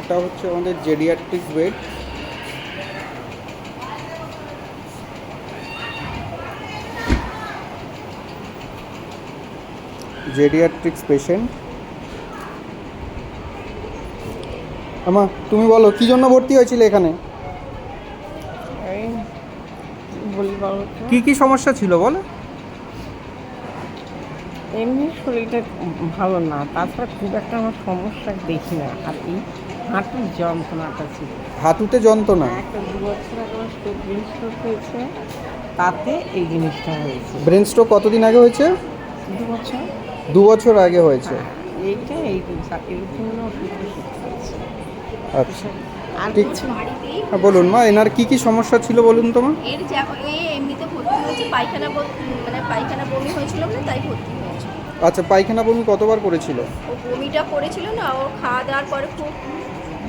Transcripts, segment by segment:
এটা হচ্ছে আমাদের জেডিয়াট্রিক বেড জেডিয়াট্রিক্স পেশেন্ট আমা তুমি বলো কি জন্য ভর্তি হয়েছিলে এখানে। কি কি সমস্যা ছিল বলো? এমনি শরীরটা ভালো না তাছাড়া খুব একটা আমার সমস্যা দেখি না আর এই হাঁটুর যন্ত্রণাটা ছিল। হাঁটুতে যন্ত্রণা? একটা দু বছর আগে আমার ব্রেন স্ট্রোক হয়েছে তাতে এই জিনিসটা হয়েছে। ব্রেন স্ট্রোক কতদিন আগে হয়েছে? দু বছর। দু বছর আগে হয়েছে। এইটা এই চাকরির জন্য আচ্ছা। ঠিক। হ্যাঁ, বলুন মা এনার কি কি সমস্যা ছিল বলুন তোমার এর এমনিতে ভর্তি হয়েছে পায়খানা মানে পায়খানা বমি হয়েছিল না তাই ভর্তি হয়েছে। আচ্ছা পায়খানা বমি কতবার করেছিল? ও বমিটা করেছিল না ও খাওয়া দাওয়ার পরে খুব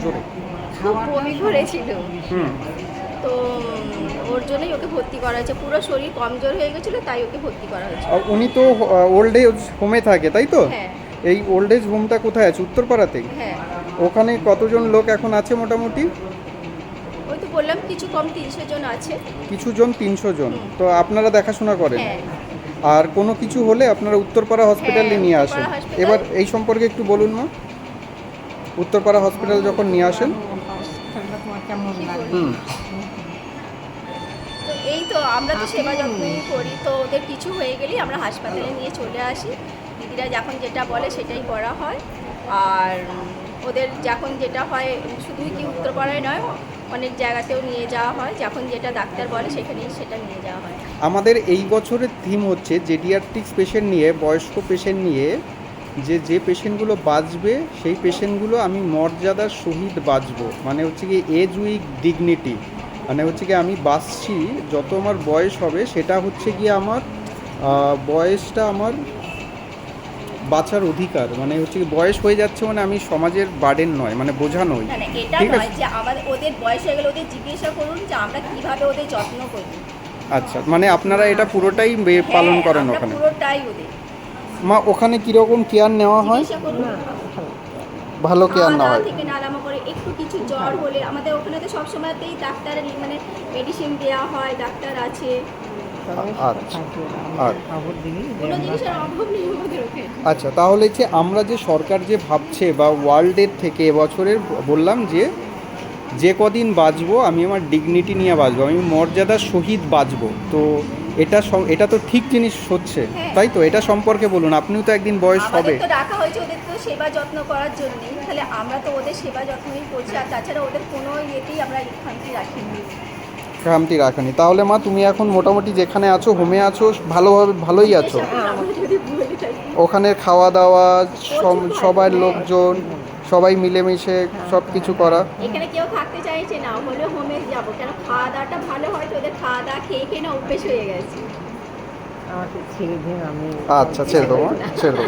জোরে। বমি করেছিল। তো ওর জন্যই ওকে ভর্তি করা হয়েছে। পুরো শরীর কমজোর হয়ে গেছিল তাই ওকে ভর্তি করা হয়েছে। উনি তো ওল্ড এজ হোমে থাকে তাই তো? হ্যাঁ। এই ওল্ড এজ হোমটা কোথায় আছে? উত্তরপাড়াতেই হ্যাঁ। ওখানে কতজন লোক এখন আছে মোটামুটি? ওই তো বললাম কিছু কম তিনশো জন আছে। কিছু জন তিনশো জন। তো আপনারা দেখাশোনা করেন। হ্যাঁ। আর কোনো কিছু হলে আপনারা উত্তরপাড়া হসপিটালে নিয়ে আসেন। এবার এই সম্পর্কে একটু বলুন মা। উত্তরপাড়া হসপিটাল যখন নিয়ে আসেন? হুম। তো এই তো আমরা তো সেবা যত্নই করি। তো ওদের কিছু হয়ে গেলেই আমরা হাসপাতালে নিয়ে চলে আসি। দিদিরা যখন যেটা বলে সেটাই করা হয়। আর ওদের যখন যেটা হয় শুধুই কি উত্তরপাড়ায় নয় অনেক জায়গাতেও নিয়ে যাওয়া হয়। যখন যেটা ডাক্তার বলে সেখানেই সেটা নিয়ে যাওয়া হয়। আমাদের এই বছরের থিম হচ্ছে জেডিয়াট্রিক্স পেশেন্ট নিয়ে বয়স্ক পেশেন্ট নিয়ে যে যে পেশেন্টগুলো বাঁচবে সেই পেশেন্টগুলো আমি মর্যাদার সহিত বাঁচবো। মানে হচ্ছে কি এজ উইক ডিগনিটি মানে হচ্ছে কি আমি বাঁচছি যত আমার বয়স হবে সেটা হচ্ছে গিয়ে আমার বয়সটা আমার বাঁচার অধিকার। মানে হচ্ছে কি বয়স হয়ে যাচ্ছে মানে আমি সমাজের বার্ডেন নয় মানে বোঝা নই ঠিক আছে। যে আমাদের ওদের বয়স হয়ে গেলে ওদের জিজ্ঞাসা করুন যে আমরা কীভাবে ওদের যত্ন করি। আচ্ছা মানে আপনারা এটা পুরোটাই পালন হ্যাঁ, করেন ওখানে? পুরোটাই ওদের। মা ওখানে কীরকম কেয়ার নেওয়া হয়? ভালো কেয়ার নেওয়া হয়। থেকে না করে একটু কিছু জ্বর হলে আমাদের ওখানে তো সবসময়তেই ডাক্তারের মানে মেডিসিন দেওয়া হয় ডাক্তার আছে। আচ্ছা। আচ্ছা। আচ্ছা তাহলে যে আমরা যে সরকার যে ভাবছে বা ওয়ার্ল্ডের থেকে এবছরের বললাম যে যে কদিন বাঁচবো আমি আমার ডিগনিটি নিয়ে বাঁচবো আমি মর্যাদার সহিত বাঁচবো। তো এটা এটা তো ঠিক জিনিস হচ্ছে। হ্যাঁ। তাই তো? এটা সম্পর্কে বলুন আপনিও তো একদিন বয়স হবে। তো রাখা হয়েছে ওদের তো সেবা যত্ন করার জন্যই। তাহলে আমরা তো ওদের সেবা যত্নই করছি আর তাছাড়া ওদের কোনো ইয়েতেই আমরা খামতি রাখিনি। খামতি রাখানি। তাহলে মা তুমি এখন মোটামুটি যেখানে আছো হোমে আছো ভালোভাবে ভালোই আছো? তাই ওখানে খাওয়া দাওয়া সব- সবার লোকজন সবাই মিলেমিশে সব কিছু করা। এখানে কেউ থাকতে চাইছে না হলে হোমে যাব। কেন খাওয়া দাওয়াটা ভালো হয় তো ওদের খাওয়া দাওয়া খেয়ে খেয়ে না অভ্যেস হয়ে গেছে। আচ্ছা ছেড়ে দেবো ছেড়ে দেবো।